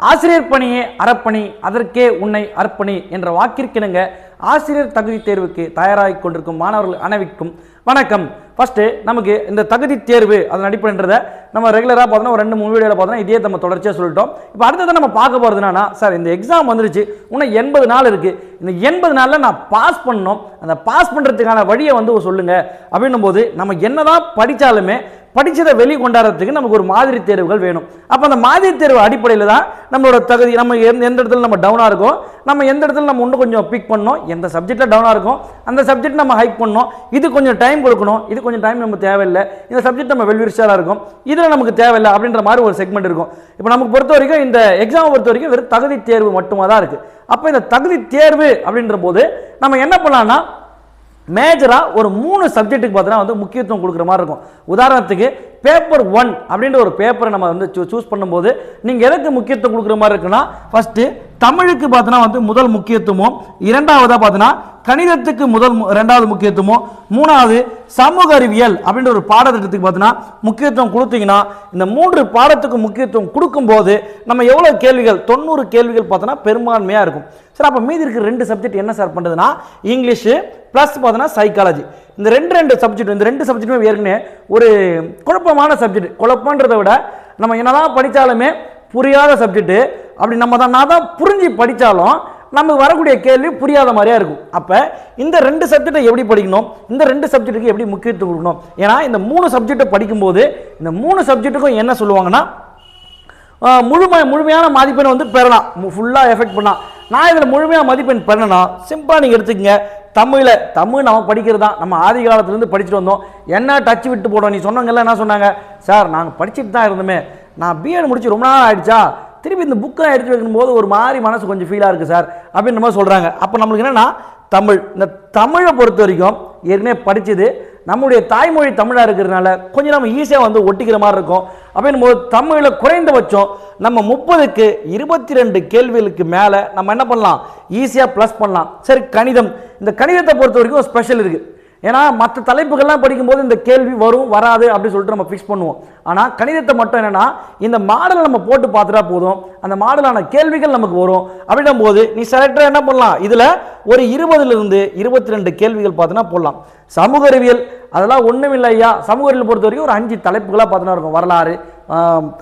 ஆசிரியர் பணியே அறப்பணி அதற்கே உன்னை அர்ப்பணி என்ற வாக்கிற்கிணங்க ஆசிரியர் தகுதி தேர்வுக்கு தயாராகி கொண்டிருக்கும் மாணவர்கள் அனைவருக்கும் வணக்கம். ஃபர்ஸ்ட் நமக்கு இந்த தகுதி தேர்வு அதன் அடிப்படைன்றதை நம்ம ரெகுலராக பார்த்தோன்னா ஒரு ரெண்டு மூணு வீடியோவில் பார்த்தோன்னா இதே நம்ம தொடர்ச்சியாக சொல்லிட்டோம். இப்போ அடுத்தது நம்ம பார்க்க போகிறது என்னன்னா சார் இந்த எக்ஸாம் வந்துருச்சு. இன்னும் எண்பது நாள் இருக்குது இந்த எண்பது நாளில் நான் பாஸ் பண்ணணும். அந்த பாஸ் பண்ணுறதுக்கான வழியை வந்து சொல்லுங்கள் அப்படின்னும் போது நம்ம என்னதான் படித்தாலுமே படித்ததை வெளி கொண்டாடுறதுக்கு நமக்கு ஒரு மாதிரி தேர்வுகள் வேணும். அப்போ அந்த மாதிரி தேர்வு அடிப்படையில் தான் நம்மளோட தகுதி நம்ம எந்த எந்த இடத்துல நம்ம டவுனாக இருக்கோம் நம்ம எந்த இடத்துல நம்ம இன்னும் கொஞ்சம் பிக் பண்ணணும் எந்த சப்ஜெக்ட்டில் டவுனாக இருக்கும் அந்த சப்ஜெக்ட் நம்ம ஹைக் பண்ணோம் இது கொஞ்சம் டைம் கொடுக்கணும் இது கொஞ்சம் டைம் நம்ம தேவையில்லை இந்த சப்ஜெக்ட் நம்ம வெல்விரிச்சாராக இருக்கும் இதில் நமக்கு தேவையில்லை அப்படின்ற மாதிரி ஒரு செக்மெண்ட் இருக்கும். இப்போ நமக்கு பொறுத்த வரைக்கும் இந்த எக்ஸாமை பொறுத்த வரைக்கும் வெறும் தகுதி தேர்வு மட்டுமா தான் இருக்குது அப்போ இந்த தகுதி தேர்வு அப்படின்ற போது நம்ம என்ன பண்ணலாம்னா மேஜராக ஒரு மூணு சப்ஜெக்ட்டுக்கு பார்த்தீங்கன்னா வந்து முக்கியத்துவம் கொடுக்குற மாதிரி இருக்கும். உதாரணத்துக்கு பேப்பர் ஒன் அப்படின்ற ஒரு பேப்பரை நம்ம வந்து சூஸ் பண்ணும்போது நீங்கள் எதுக்கு முக்கியத்துவம் கொடுக்குற மாதிரி இருக்குன்னா ஃபஸ்ட்டு தமிழுக்கு பார்த்தீங்கன்னா வந்து முதல் முக்கியத்துவமும் இரண்டாவதாக பார்த்தீங்கன்னா கணிதத்துக்கு முதல் மு- ரெண்டாவது முக்கியத்துவமும் மூணாவது சமூக அறிவியல் அப்படின்ற ஒரு பாடத்திட்டத்துக்கு பார்த்தீங்கன்னா முக்கியத்துவம் கொடுத்தீங்கன்னா இந்த மூன்று பாடத்துக்கு முக்கியத்துவம் கொடுக்கும்போது நம்ம எவ்வளோ கேள்விகள் தொண்ணூறு கேள்விகள் பார்த்தோன்னா பெரும்பான்மையாக இருக்கும். சார் அப்போ மீதி இருக்கிற ரெண்டு சப்ஜெக்ட் என்ன சார் பண்ணுறதுன்னா இங்கிலீஷு ப்ளஸ் பார்த்தோன்னா சைக்காலஜி இந்த ரெண்டு ரெண்டு சப்ஜெக்ட் இந்த ரெண்டு சப்ஜெக்ட்டுமே ஏற்கனவே ஒரு குழப்பமான சப்ஜெக்ட் குழப்பன்றதை விட நம்ம என்னதான் படித்தாலுமே புரியாத சப்ஜெக்ட்டு அப்படி நம்ம தான் நான் தான் புரிஞ்சு படித்தாலும் நமக்கு வரக்கூடிய கேள்வி புரியாத மாதிரியா இருக்கும். அப்போ இந்த ரெண்டு சப்ஜெக்டை எப்படி படிக்கணும்? இந்த ரெண்டு சப்ஜெக்ட்டுக்கு எப்படி முக்கியத்துவம் கொடுக்கணும்? ஏன்னா இந்த மூணு சப்ஜெக்டை படிக்கும்போது இந்த மூணு சப்ஜெக்ட்டுக்கும் என்ன சொல்லுவாங்கன்னா முழுமை முழுமையான மதிப்பெண் வந்து பெறலாம். ஃபுல்லாக எஃபெக்ட் பண்ணலாம் நான் இதில் முழுமையாக மதிப்பெண் பெறணும் சிம்பிளாக நீங்கள் எடுத்துக்கங்க. தமிழில் தமிழ் நம்ம படிக்கிறது தான். நம்ம ஆதி காலத்துலேருந்து படிச்சுட்டு வந்தோம். என்ன டச் விட்டு போடணும் நீ சொன்னவங்கெல்லாம் என்ன சொன்னாங்க? சார் நாங்கள் படிச்சுட்டு தான் இருந்தோமே. நான் பிஎட் முடிச்சு ரொம்ப நாள் ஆயிடுச்சா? திருப்பி இந்த புக்கை எடுத்து வைக்கும்போது ஒரு மாதிரி மனசு கொஞ்சம் ஃபீலாக இருக்குது சார் அப்படின்ற மாதிரி சொல்கிறாங்க அப்போ நம்மளுக்கு என்னென்னா தமிழ். இந்த தமிழை பொறுத்த வரைக்கும் ஏற்கனவே படித்தது நம்முடைய தாய்மொழி தமிழாக இருக்கிறதுனால கொஞ்சம் நம்ம ஈஸியாக வந்து ஒட்டிக்கிற மாதிரி இருக்கும். அப்படின்னும் போது தமிழில் குறைந்தபட்சம் நம்ம முப்பதுக்கு இருபத்தி ரெண்டு கேள்விகளுக்கு மேலே நம்ம என்ன பண்ணலாம்? ஈஸியாக ப்ளஸ் பண்ணலாம். சரி கணிதம். இந்த கணிதத்தை பொறுத்த வரைக்கும் ஒரு ஸ்பெஷல் இருக்குது ஏன்னா மற்ற தலைப்புகள்லாம் படிக்கும்போது இந்த கேள்வி வரும் வராது அப்படின்னு சொல்லிட்டு நம்ம ஃபிக்ஸ் பண்ணுவோம். ஆனால் கணிதத்தை மட்டும் என்னென்னா இந்த மாடலை நம்ம போட்டு பார்த்துட்டா போதும். அந்த மாடலான கேள்விகள் நமக்கு வரும். அப்படின்னும் போது நீ செலக்டராக என்ன பண்ணலாம்? இதில் ஒரு இருபதுலேருந்து இருபத்தி ரெண்டு கேள்விகள் பார்த்தோன்னா போடலாம். சமூக அறிவியல் அதெல்லாம் ஒன்றும் இல்லையா சமூக அறிவியல் பொறுத்த வரைக்கும் ஒரு அஞ்சு தலைப்புகளாக பார்த்தோன்னா இருக்கும். வரலாறு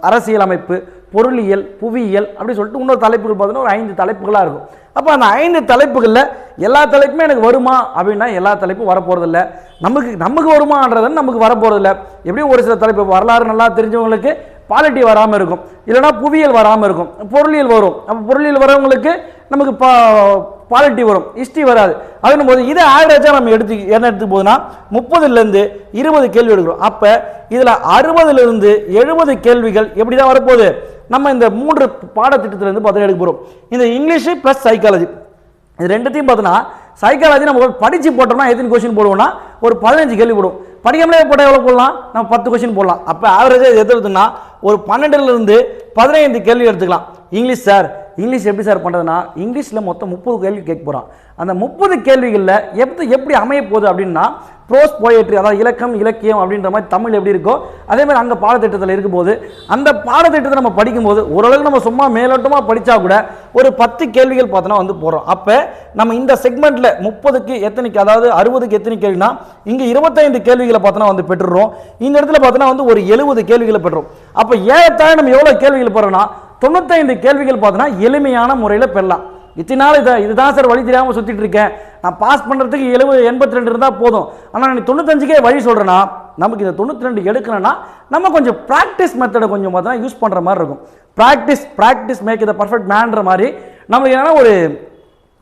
அரசியலமைப்பு பொருளியல் புவியியல் அப்படின்னு சொல்லிட்டு இன்னொரு தலைப்புகள் பார்த்தோன்னா ஒரு ஐந்து தலைப்புகளாக இருக்கும். அப்போ அந்த ஐந்து தலைப்புகளில் எல்லா தலைப்புமே எனக்கு வருமா? அப்படின்னா எல்லா தலைப்பும் வரப்போகிறதில்ல நமக்கு நமக்கு வருமானது நமக்கு வரப்போகிறதில்ல எப்படியும் ஒரு சில தலைப்பு வரலாறு நல்லா தெரிஞ்சவங்களுக்கு பாலிட்டி வராமல் இருக்கும். இல்லைன்னா புவியியல் வராமல் இருக்கும். பொருளியல் வரும். அப்போ பொருளியல் வரவங்களுக்கு நமக்கு பா பாலிட்டி வரும். ஹிஸ்ட்ரி வராது. அதுன்னு போது இதை ஆவரேஜாக நம்ம எடுத்து என்ன எடுத்து போகுதுன்னா முப்பதுலேருந்து இருபது கேள்வி எடுக்கிறோம். அப்போ இதில் அறுபதுலேருந்து எழுபது கேள்விகள் எப்படி தான் வரப்போகுது? நம்ம இந்த மூன்று பாடத்திட்டத்திலேருந்து பார்த்தா எடுக்க போகிறோம் இந்த இங்கிலீஷு ப்ளஸ் சைக்காலஜி இது ரெண்டுத்தையும் பார்த்தோன்னா சைக்காலஜி நம்ம படித்து போட்டோம்னா எத்தனை கொஸ்டின் போடுவோம்னா ஒரு பதினஞ்சு கேள்வி போடுவோம் படிக்காமலே போட்டால் எவ்வளோ போடலாம்? நம்ம பத்து கொஸ்டின் போடலாம். அப்போ ஆவரேஜாக எது ஒரு பன்னெண்டுலேருந்து பதினைந்து கேள்வி எடுத்துக்கலாம். இங்கிலீஷ் சார் இங்கிலீஷ் எப்படி சார் பண்ணுறதுனா இங்கிலீஷில் மொத்தம் முப்பது கேள்வி கேட்க போகிறான் அந்த முப்பது கேள்விகளில் எப்படி எப்படி அமைய போகுது அப்படின்னா ப்ரோஸ் போயட்ரி அதாவது இலக்கம் இலக்கியம் அப்படின்ற மாதிரி தமிழ் எப்படி இருக்கோ அதே மாதிரி அங்கே பாடத்திட்டத்தில் இருக்கும்போது அந்த பாடத்திட்டத்தை நம்ம படிக்கும்போது ஓரளவுக்கு நம்ம சும்மா மேலோட்டமாக படித்தா கூட ஒரு பத்து கேள்விகள் பார்த்தோன்னா வந்து போகிறோம் அப்போ நம்ம இந்த செக்மெண்ட்டில் முப்பதுக்கு எத்தனைக்கு அதாவது அறுபதுக்கு எத்தனை கேள்வினா இங்கே இருபத்தைந்து கேள்விகளை பார்த்தோன்னா வந்து பெற்றுடுறோம் இந்த இடத்துல பார்த்தோன்னா வந்து ஒரு எழுபது கேள்விகளை பெற்றுறோம். அப்போ ஏறத்தாழ நம்ம எவ்வளோ கேள்விகள் பெறோம்னா தொண்ணூத்தைந்து கேள்விகள் பார்த்தோன்னா எளிமையான முறையில் பெறலாம். இத்தனை நாள் இதை இதுதான் சார் வழி தெரியாமல் சுற்றிட்டு இருக்கேன். நான் பாஸ் பண்ணுறதுக்கு எழுபது எண்பத்தி ரெண்டு இருந்தால் போதும். ஆனால் நான் தொண்ணூத்தஞ்சுக்கே வழி சொல்கிறேன்னா நமக்கு இந்த தொண்ணூற்றி ரெண்டு எடுக்கணும்னா நம்ம கொஞ்சம் ப்ராக்டிஸ் மெத்தடை கொஞ்சம் பார்த்தோன்னா யூஸ் பண்ணுற மாதிரி இருக்கும். ப்ராக்டிஸ் ப்ராக்டிஸ் மேக் இதை பர்ஃபெக்ட் மேன்ற மாதிரி நம்மளுக்கு என்னென்னா ஒரு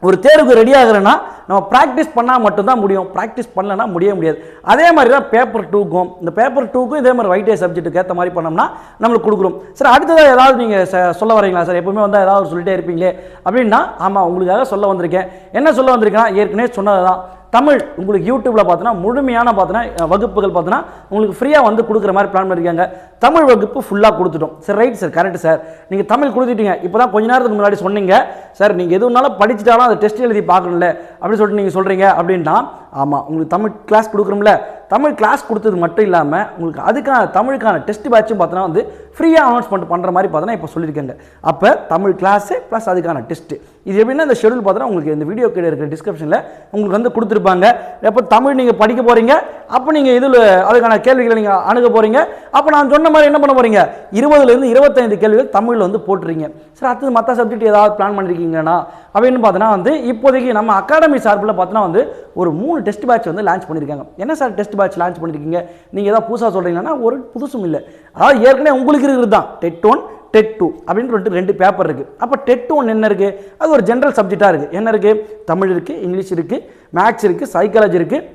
ஒரு தேர்வுக்கு ரெடி ஆகிறேன்னா நம்ம ப்ராக்டிஸ் பண்ணால் மட்டும்தான் முடியும். ப்ராக்டிஸ் பண்ணலன்னா முடிய முடியாது. அதே மாதிரி தான் பேப்பர் டூக்கும் இந்த பேப்பர் டூக்கும் இதே மாதிரி வைட்டே சப்ஜெக்ட்டுக்கு ஏற்ற மாதிரி பண்ணோம்னா நம்மளுக்கு கொடுக்குறோம். சார் அடுத்ததாக ஏதாவது நீங்கள் சொல்ல வரீங்களா சார் எப்பவுமே வந்தால் ஏதாவது சொல்லிட்டே இருப்பீங்களே. அப்படின்னா ஆமாம் உங்களுக்காக சொல்ல வந்திருக்கேன். என்ன சொல்ல வந்திருக்கேன்னா ஏற்கனவே சொன்னது தான் தமிழ் உங்களுக்கு யூடியூப்பில் பார்த்தோன்னா முழுமையான பார்த்தோன்னா வகுப்புகள் பார்த்தோன்னா உங்களுக்கு ஃப்ரீயாக வந்து கொடுக்குற மாதிரி பிளான் பண்ணியிருக்காங்க தமிழ் வகுப்பு ஃபுல்லாக கொடுத்துட்டோம். Sir right sir correct sir நீங்கள் தமிழ் கொடுத்துட்டீங்க. இப்போ தான் கொஞ்ச நேரத்துக்கு முன்னாடி சொன்னீங்க. சார் நீங்கள் எதுனாலும் படிச்சிட்டாலும் அதை டெஸ்ட் எழுதி பார்க்கணும்ல அப்படின்னு சொல்லிட்டு நீங்கள் சொல்கிறீங்க அப்படின்னா ஆமாம் உங்களுக்கு தமிழ் கிளாஸ் கொடுக்குறோம்ல தமிழ் கிளாஸ் கொடுத்தது மட்டும் இல்லாமல் உங்களுக்கு அதுக்கான தமிழுக்கான டெஸ்ட் பேட்சும் பார்த்தோன்னா வந்து ஃப்ரீயாக அனௌன்ஸ்மெண்ட் பண்ணுற மாதிரி பார்த்தோன்னா இப்போ சொல்லியிருக்காங்க. அப்போ தமிழ் கிளாஸு ப்ளஸ் அதுக்கான டெஸ்ட்டு இது எப்படின்னா இந்த ஷெடியூல் பார்த்தோன்னா உங்களுக்கு இந்த வீடியோ கீழே இருக்கிற டிஸ்கிரிப்ஷனில் உங்களுக்கு வந்து கொடுத்துருப்பாங்க. எப்போ தமிழ் நீங்கள் படிக்க போகிறீங்க அப்போ நீங்கள் இதில் அதுக்கான கேள்விகளை நீங்கள் அணுக போகிறீங்க அப்போ நான் சொன்ன மாதிரி என்ன பண்ண போகிறீங்க இருபதுலேருந்து இருபத்தைந்து கேள்விகள் தமிழில் வந்து போட்டுறீங்க. சார் அடுத்தது மற்ற சப்ஜெக்ட் ஏதாவது பிளான் பண்ணியிருக்கீங்கன்னா அப்படின்னு பார்த்தோன்னா வந்து இப்போதைக்கு நம்ம அகாடமி சார்பில் பார்த்தோன்னா வந்து ஒரு மூணு டெஸ்ட் பேட்ச் வந்து லான்ச் பண்ணியிருக்காங்க என்ன சார் டெஸ்ட் பேட்ச் லான்ச் பண்ணியிருக்கீங்க நீங்கள் ஏதாவது புதுசாக சொல்கிறீங்கன்னா ஒரு புதுசும் இல்லை. அதாவது ஏற்கனவே உங்களுக்கு இருக்கிறது தான். டெட் ஒன் டெட் டூ அப்படின்னு சொல்லிட்டு ரெண்டு பேப்பர் இருக்குது அப்போ டெட் ஒன் என்ன இருக்குது அது ஒரு ஜென்ரல் சப்ஜெக்டாக இருக்குது என்ன இருக்குது தமிழ் இருக்குது இங்கிலீஷ் இருக்குது மேக்ஸ் இருக்குது சைக்காலஜி இருக்குது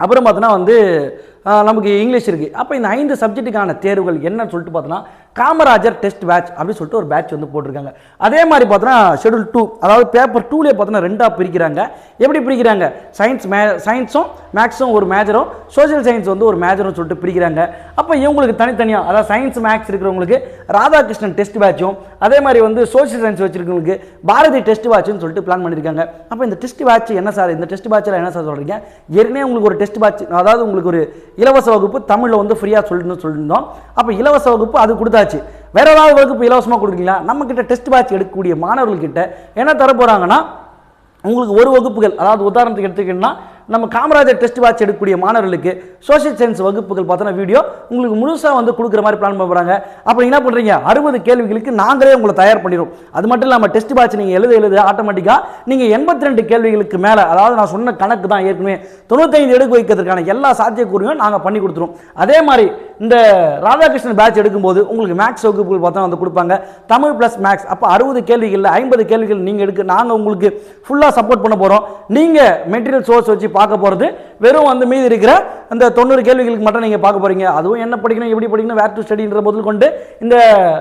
அப்புறம் பார்த்தோன்னா வந்து நமக்கு இங்கிலீஷ் இருக்குது அப்போ இந்த ஐந்து சப்ஜெக்ட்டுக்கான தேர்வுகள் என்னன்னு சொல்லிட்டு பார்த்தோன்னா காமராஜர் டெஸ்ட் பேட்ச் அப்படின்னு சொல்லிட்டு ஒரு பேட்ச் வந்து போட்டிருக்காங்க. அதே மாதிரி பார்த்தோன்னா ஷெடியூல் டூ அதாவது பேப்பர் டூலேயே பார்த்தோன்னா ரெண்டாக பிரிக்கிறாங்க. எப்படி பிரிக்கிறாங்க? சயின்ஸ் மே சயின்ஸும் மேக்ஸும் ஒரு மேஜரும் சோஷியல் சயின்ஸ் வந்து ஒரு மேஜரும் சொல்லிட்டு பிரிக்கிறாங்க. அப்போ இவங்களுக்கு தனித்தனியாக அதாவது சயின்ஸ் மேக்ஸ் இருக்கிறவங்களுக்கு ராதாகிருஷ்ணன் டெஸ்ட் பேட்சும் அதே மாதிரி வந்து சோஷியல் சயின்ஸ் வச்சிருக்கவங்களுக்கு பாரதி டெஸ்ட் பேட்ச்னு சொல்லிட்டு பிளான் பண்ணியிருக்காங்க அப்போ இந்த டெஸ்ட் பேட்ச் என்ன சார்? இந்த டெஸ்ட் பேட்சில் என்ன சார் சொல்கிறீங்க ஏற்கனவே உங்களுக்கு ஒரு டெஸ்ட் பேட்ச் அதாவது உங்களுக்கு ஒரு இலவச வகுப்பு தமிழில் வந்து ஃப்ரீயாக சொல்லணும்னு சொல்லியிருந்தோம். அப்போ இலவச வகுப்பு அது கொடுத்தாச்சு. வேற ஏதாவது வகுப்பு இலவசமாக கொடுக்குறீங்களா? நம்ம கிட்ட டெஸ்ட் பேட்ச் எடுக்கக்கூடிய மாணவர்கள்கிட்ட என்ன தர போகிறாங்கன்னா உங்களுக்கு ஒரு வகுப்புகள் அதாவது உதாரணத்துக்கு எடுத்துக்கிட்டோம்னா நம்ம காமராஜர் டெஸ்ட் வாட்ச் எடுக்கக்கூடிய மாணவர்களுக்கு சோஷியல் சயின்ஸ் வகுப்புகள் பார்த்தோன்னா வீடியோ உங்களுக்கு முழுசாக வந்து கொடுக்குற மாதிரி பிளான் பண்ணுறாங்க அப்போ என்ன பண்ணுறீங்க அறுபது கேள்விகளுக்கு நாங்களே உங்களை தயார் பண்ணிடுவோம் அது மட்டும் இல்லாமல் டெஸ்ட் வாட்ச் நீங்கள் எழுத எழுத ஆட்டோமேட்டிக்காக நீங்கள் எண்பத்தி ரெண்டு கேள்விகளுக்கு மேலே அதாவது நான் சொன்ன கணக்கு தான் ஏற்கனவே தொண்ணூத்தைந்து எடுக்க வைக்கிறதுக்கான எல்லா சாத்தியக்கூறுகளும் நாங்கள் பண்ணி கொடுத்துருவோம். அதே மாதிரி இந்த ராதாகிருஷ்ணன் பேட்ச் எடுக்கும்போது உங்களுக்கு மேக்ஸ் வகுப்புகள் பார்த்தா வந்து கொடுப்பாங்க. தமிழ் ப்ளஸ் மேக்ஸ் அப்போ அறுபது கேள்விகளில் ஐம்பது கேள்விகள் நீங்கள் எடுக்க நாங்கள் உங்களுக்கு ஃபுல்லாக சப்போர்ட் பண்ண போகிறோம் நீங்கள் மெட்டீரியல் சோர்ஸ் வச்சு பார்க்க போகிறது வெறும் வந்து மீதி இருக்கிற அந்த தொண்ணூறு கேள்விகளுக்கு மட்டும் நீங்கள் பார்க்க போகிறீங்க அதுவும் என்ன படிக்கணும் எப்படி படிக்கணும் வேர் டு ஸ்டடின்ற முதல் கொண்டு இந்த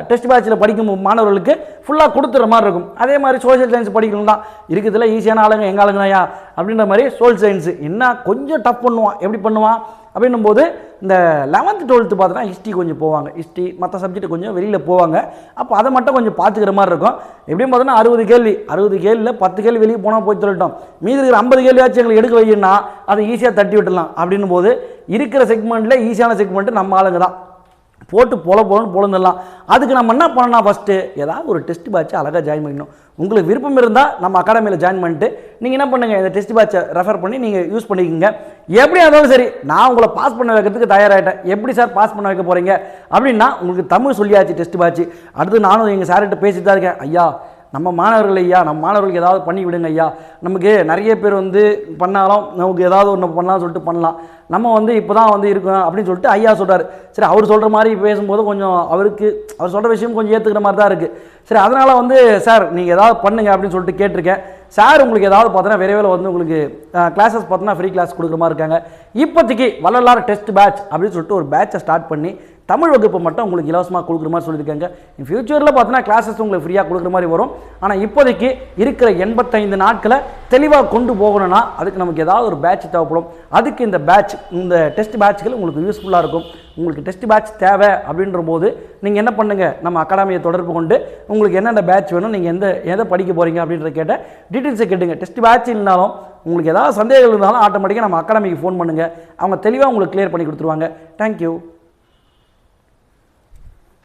டெஸ்ட் பேட்சில் படிக்கும் மாணவர்களுக்கு ஃபுல்லாக கொடுத்துற மாதிரி இருக்கும். அதே மாதிரி சோஷியல் சயின்ஸ் படிக்கணும் தான். இருக்கிறதுல ஈஸியான ஆளுங்க எங்கள் ஆளுங்கயா அப்படின்ற மாதிரி சோல் சயின்ஸ் என்ன கொஞ்சம் டஃப் பண்ணுவான். எப்படி பண்ணுவான்? அப்படின்னும் போது இந்த லெவன்த்து டுவெல்த்து பார்த்தோன்னா ஹிஸ்ட்ரி கொஞ்சம் போவாங்க. ஹிஸ்ட்ரி மற்ற சப்ஜெக்ட் கொஞ்சம் வெளியில் போவாங்க. அப்போ அதை மட்டும் கொஞ்சம் பார்த்துக்கிற மாதிரி இருக்கும். எப்படியும் பார்த்தோன்னா அறுபது கேள்வி. அறுபது கேள்வியில் பத்து கேள்வி வெளியே போனால் போய் சொல்லட்டும் மீதி இருக்கிற ஐம்பது கேள்வியாச்சும் எங்களுக்கு எடுக்க வைக்கணும்னா அதை ஈஸியாக தட்டி விட்டுலாம் அப்படின்னும் போது இருக்கிற செக்மெண்ட்டில் ஈஸியான செக்மெண்ட்டு நம்ம ஆளுங்க தான். போட்டு பொல போலன்னு பொழந்துடலாம் அதுக்கு நம்ம என்ன பண்ணணும் ஃபஸ்ட்டு ஏதாவது ஒரு டெஸ்ட் பேட்சை அழகாக ஜாயின் பண்ணிக்கணும் உங்களுக்கு விருப்பம் இருந்தால் நம்ம அகாடமியில் ஜாயின் பண்ணிட்டு நீங்கள் என்ன பண்ணுங்கள் இந்த டெஸ்ட் பேட்சை ரெஃபர் பண்ணி நீங்கள் யூஸ் பண்ணிக்கோங்க. எப்படி இருந்தாலும் சரி நான் உங்களை பாஸ் பண்ண வைக்கிறதுக்கு தயாராகிட்டேன் எப்படி சார் பாஸ் பண்ண வைக்க போகிறீங்க அப்படின்னா உங்களுக்கு தமிழ் சொல்லியாச்சு டெஸ்ட் பேட்ச் அடுத்து நானும் எங்கள் சார்கிட்ட பேசிட்டு தான் இருக்கேன். ஐயா நம்ம மாணவர்கள் ஐயா நம்ம மாணவர்களுக்கு ஏதாவது பண்ணி விடுங்க ஐயா. நமக்கு நிறைய பேர் வந்து பண்ணாலும் நமக்கு ஏதாவது ஒன்று பண்ணலாம் சொல்லிட்டு பண்ணலாம். நம்ம வந்து இப்போ தான் வந்து இருக்கோம் அப்படின்னு சொல்லிட்டு ஐயா சொல்கிறார் சரி அவர் சொல்கிற மாதிரி பேசும்போது கொஞ்சம் அவருக்கு அவர் சொல்கிற விஷயம் கொஞ்சம் ஏற்றுக்கிற மாதிரி தான் இருக்குது சரி அதனால் வந்து சார் நீங்கள் ஏதாவது பண்ணுங்க அப்படின்னு சொல்லிட்டு கேட்டிருக்கேன். சார் உங்களுக்கு ஏதாவது பார்த்தோன்னா விரைவில் வந்து உங்களுக்கு கிளாஸஸ் பார்த்தோன்னா ஃப்ரீ கிளாஸ் கொடுக்குற மாதிரி இருக்காங்க. இப்போதைக்கு வள்ளலார் டெஸ்ட் பேட்ச் அப்படின்னு சொல்லிட்டு ஒரு பேட்சை ஸ்டார்ட் பண்ணி தமிழ் வகுப்பு மட்டும் உங்களுக்கு இலவசமாக கொடுக்குற மாதிரி சொல்லியிருக்காங்க. இன் ஃபியூச்சரில் பார்த்தோன்னா கிளாஸஸ் உங்களுக்கு ஃப்ரீயாக கொடுக்குற மாதிரி வரும். ஆனால் இப்போதைக்கு இருக்கிற எண்பத்தைந்து நாட்களை தெளிவாக கொண்டு போகணும்னா அதுக்கு நமக்கு ஏதாவது ஒரு பேட்ச் தேவைப்படும். அதுக்கு இந்த பேட்ச் இந்த டெஸ்ட் பேட்ச்கள் உங்களுக்கு யூஸ்ஃபுல்லாக இருக்கும். உங்களுக்கு டெஸ்ட் பேட்ச் தேவை அப்படின்ற போது நீங்கள் என்ன பண்ணுங்கள் நம்ம அகாடமியை தொடர்பு கொண்டு உங்களுக்கு என்னென்ன பேட்ச் வேணும் நீங்கள் எந்த எதை படிக்க போகிறீங்க அப்படின்றத கேட்ட டீட்டெயில்ஸை கேட்டுங்க. டெஸ்ட் பேட்ச் இல்லைனாலும் உங்களுக்கு ஏதாவது சந்தேகங்கள் இருந்தாலும் ஆட்டோமேட்டிக்காக நம்ம அகாடமிக்கு ஃபோன் பண்ணுங்கள் அவங்க தெளிவாக உங்களுக்கு கிளியர் பண்ணி கொடுத்துருவாங்க. தேங்க்யூ